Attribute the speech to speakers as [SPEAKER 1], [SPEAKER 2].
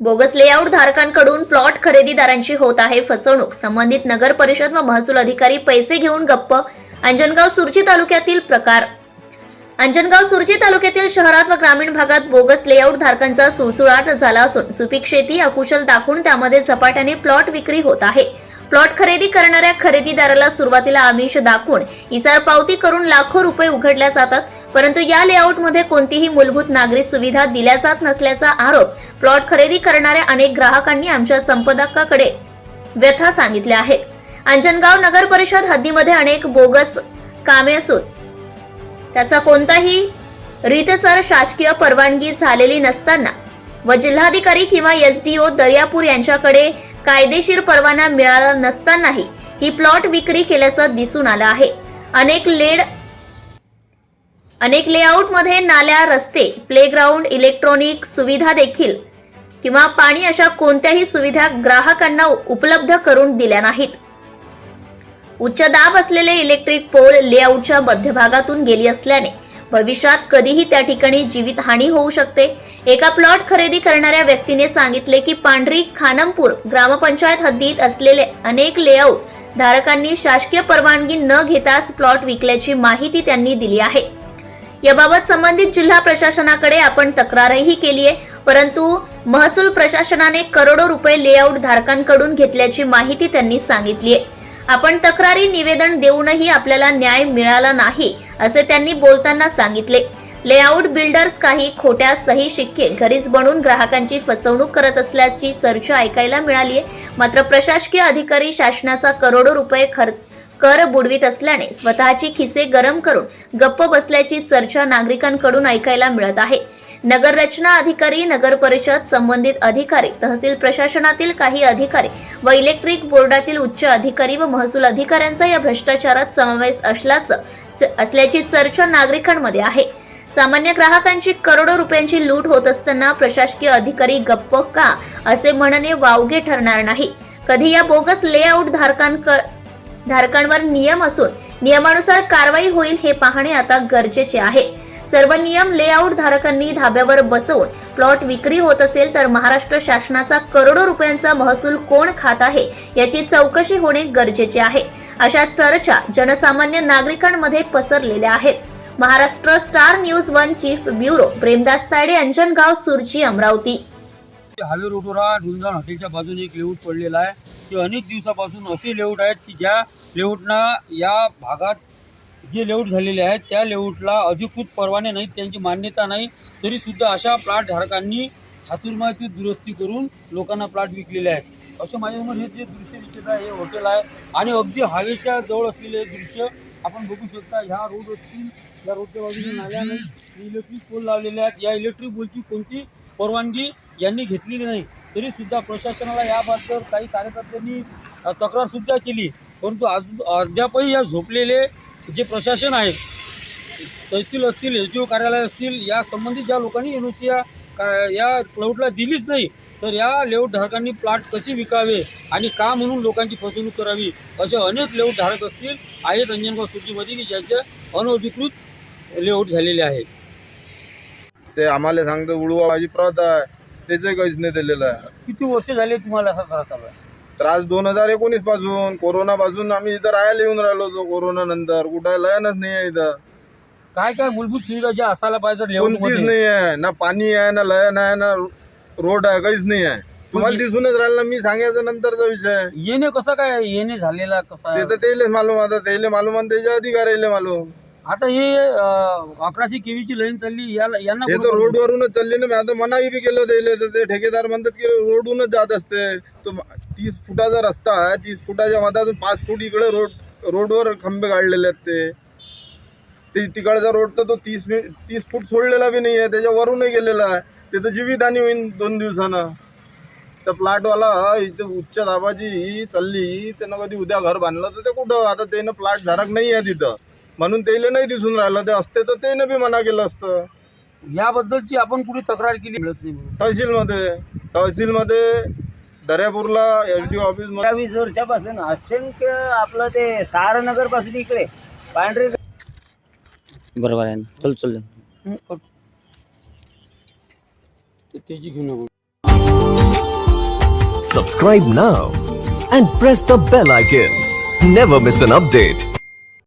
[SPEAKER 1] Bogus layout धारकांकडून plot खरेदीदारांची होत आहे फसवणूक. संबंधित नगर परिषद व महसूल अधिकारी पैसे घेऊन गप्प. अंजनगाव सुरजी तालुक्यातील प्रकार. अंजनगाव सुरजी तालुक्यातील शहरात व ग्रामीण भागात बोगस लेआउट धारकांचा सुळसुळाट झाला असून सुपीक शेती अकुशल दाखवून त्यामध्ये झपाट्याने प्लॉट विक्री होत आहे. प्लॉट खरेदी करणाऱ्या खरेदीदाराला सुरुवातीला आमिष दाखवून इसार पावती करून लाखो रुपये उघडल्या जातात. परंतु या लेआउटमध्ये कोणतीही मूलभूत नागरी सुविधा दिल्या जात नसल्याचा आरोप प्लॉट खरेदी करणाऱ्या अनेक ग्राहकांनी आमच्या संपादकाकडे व्यथा सांगितल्या आहेत. अंजनगाव नगर परिषद हद्दीमध्ये अनेक बोगस कामे असून त्याचा कोणताही रीतसर शासकीय परवानगी झालेली नसताना व जिल्हाधिकारी किंवा एसडीओ दर्यापूर यांच्याकडे कायदेशीर परवाना मिळाला नसतानाही ही प्लॉट विक्री केल्याचं दिसून आलं आहे. अनेक लेड अनेक लेआउटमध्ये नाल्या रस्ते प्लेग्राऊंड इलेक्ट्रॉनिक सुविधा देखील. किंवा पाणी अशा कोणत्याही सुविधा ग्राहकांना उपलब्ध करून दिल्या नाहीत. उच्च दाब असलेले इलेक्ट्रिक पोल लेआउटच्या मध्यभागातून गेली असल्याने भविष्यात कधीही त्या ठिकाणी जीवितहानी होऊ शकते. एका प्लॉट खरेदी करणाऱ्या व्यक्तीने सांगितले की पांढरी खानमपूर ग्रामपंचायत हद्दीत असलेले अनेक लेआउट धारकांनी शासकीय परवानगी न घेताच प्लॉट विकल्याची माहिती त्यांनी दिली आहे. याबाबत संबंधित जिल्हा प्रशासनाकडे आपण तक्रारही केली आहे. परंतु महसूल प्रशासनाने करोडो रुपये लेआउट धारकांकडून घेतल्याची माहिती त्यांनी सांगितली आहे. आपण तक्रारी निवेदन देऊनही आपल्याला न्याय मिळाला नाही असे त्यांनी बोलताना सांगितले. लेआउट बिल्डर्स काही खोट्या सही शिक्के घरीच बनवून ग्राहकांची फसवणूक करत असल्याची चर्चा ऐकायला मिळाली आहे. मात्र प्रशासकीय अधिकारी शासनाचा करोडो रुपये खर्च कर बुडवीत असल्याने स्वतःची खिसे गरम करून गप्प बसल्याची चर्चा नागरिकांकडून ऐकायला मिळत आहे. नगररचना अधिकारी नगर परिषद संबंधित अधिकारी तहसील प्रशासनातील काही अधिकारी व इलेक्ट्रिक बोर्डातील उच्च अधिकारी व महसूल अधिकाऱ्यांचा या भ्रष्टाचारात समावेश असल्याचं च- असल्याची चर्चा नागरिकांमध्ये आहे. सामान्य ग्राहकांची करोडो रुपयांची लूट होत असताना प्रशासकीय अधिकारी गप्प का असे म्हणणे वावगे ठरणार नाही. कधी या बोगस लेआउट धारकांक धारकांवर नियम असून नियमानुसार कारवाई होईल हे पाहणे आता गरजेचे आहे. सर्व नियम लेआउट धारकांनी धाब्यावर बसवून प्लॉट विक्री होत असेल तर महाराष्ट्र शासनाचा करोडो रुपयांचा महसूल कोण खात आहे याची चौकशी होणे गरजेचे आहे. अशा चर्चा जनसामान्य नागरिकांमध्ये पसरलेल्या आहेत. Maharashtra star news one chief bureau Premdas Tayde Anjangaon Surji Amravati.
[SPEAKER 2] Have रोडवर हॉटेलच्या बाजूने एक लेआउट पडलेला आहे. ते अनेक दिवसापासून असे लेआउट आहेत की ज्या लेआउटना या भागात जे लेआउट झालेले आहेत त्या लेआउटला अधिकृत परवाने नाहीत त्यांची मान्यता नाही तरीसुद्धा अशा प्लॉट धारकांनी हातुरमाची दुरुस्ती करून लोकांना प्लॉट विकलेले आहेत. असं माझ्यासमोर हे जे दृश्य दिसत आहे हे हॉटेल आहे. आणि अगदी हवेच्या जवळ असलेले दृश्य आपण बघू शकता ह्या रोड असतील या रोडच्या बाजूने नाल्याने नाही इलेक्ट्रिक पोल लावलेले आहेत. या इलेक्ट्रिक पोलची कोणती परवानगी यांनी घेतलेली नाही. तरीसुद्धा प्रशासनाला याबद्दल काही कार्यकर्त्यांनी तक्रारसुद्धा केली. परंतु अजून अद्यापही या झोपलेले जे प्रशासन आहे तहसील असतील एस डी ओ कार्यालय असतील या संबंधित ज्या लोकांनी एन ओ सी या का- या प्लॉटला दिलीच नाही तर या लेआउटधारकांनी प्लॉट कसे विकावे आणि का म्हणून लोकांची फसवणूक करावी असे अनेक लेआउट असतील आहेत अंजनगाव सिटीमध्ये की ज्यांचे अनधिकृत लेआउट झालेले आहेत.
[SPEAKER 3] ते आम्हाला सांगतं उडवा माझी प्रत आहे. त्याचं काहीच नाही दिलेलं आहे.
[SPEAKER 2] किती वर्ष झाले तुम्हाला असा त्रास चालू आहे?
[SPEAKER 3] त्रास दोन हजार एकोणीसपासून कोरोना पासून आम्ही इथं राहायला येऊन राहिलो होतो कोरोना नंतर. कुठं लयनच नाही आहे इथं.
[SPEAKER 2] काय काय मूलभूत सुविधा ज्या असायला पाहिजे
[SPEAKER 3] कोणतीच नाही आहे. ना पाणी आहे ना लयन आहे ना रोड आहे काहीच नाही आहे. तुम्हाला दिसूनच राहिलं ना, मी सांगायचं नंतरचा विषय.
[SPEAKER 2] येणे कसं काय येणे झालेला कसा
[SPEAKER 3] ते तर त्याला मालूम आता. त्याला मालूम आणि त्याच्या अधिकाऱ्याला मालूम.
[SPEAKER 2] आता हे अकराशे केवीची लाईन चालली याला यांना
[SPEAKER 3] हे तर रोडवरूनच चालले ना मी आता मनाई बी केलं त्याला तर ते ठेकेदार म्हणतात की रोडवरूनच जात असते. तो तीस फुटाचा रस्ता आहे तीस फुटाच्या मधातून पाच फूट इकडे रोड रोडवर खंबे काढलेले आहेत ते. ते तिकडचा रोड तर तो तीस मी तीस फूट सोडलेला बी नाही आहे त्याच्यावरूनही गेलेला आहे. ते तर जीवितहानी होईन दोन दिवसानं. तर प्लॉटवाला इथे उच्च दाबाची ही चालली त्यानं कधी उद्या घर बांधलं तर ते कुठं? आता त्यानं प्लॉट धारक नाही आहे तिथं. म्हणून त्याला नाही दिसून राहिलं ते असते तर त्यानं बी मना केलं असतं
[SPEAKER 2] याबद्दलची आपण कुठे तक्रार केली मिळत नाही म्हणून.
[SPEAKER 3] तहसीलमध्ये तहसीलमध्ये दर्यापूरला एस डी ऑफिस
[SPEAKER 4] वीस वर्षापासून असंख्य आपलं ते सहारनगरपासून इकडे पांढरे
[SPEAKER 5] बरोबर आहे ना चल चल
[SPEAKER 2] कर. ते- त्याची घेऊन आपण
[SPEAKER 6] Subscribe now and press the bell icon. Never miss an update.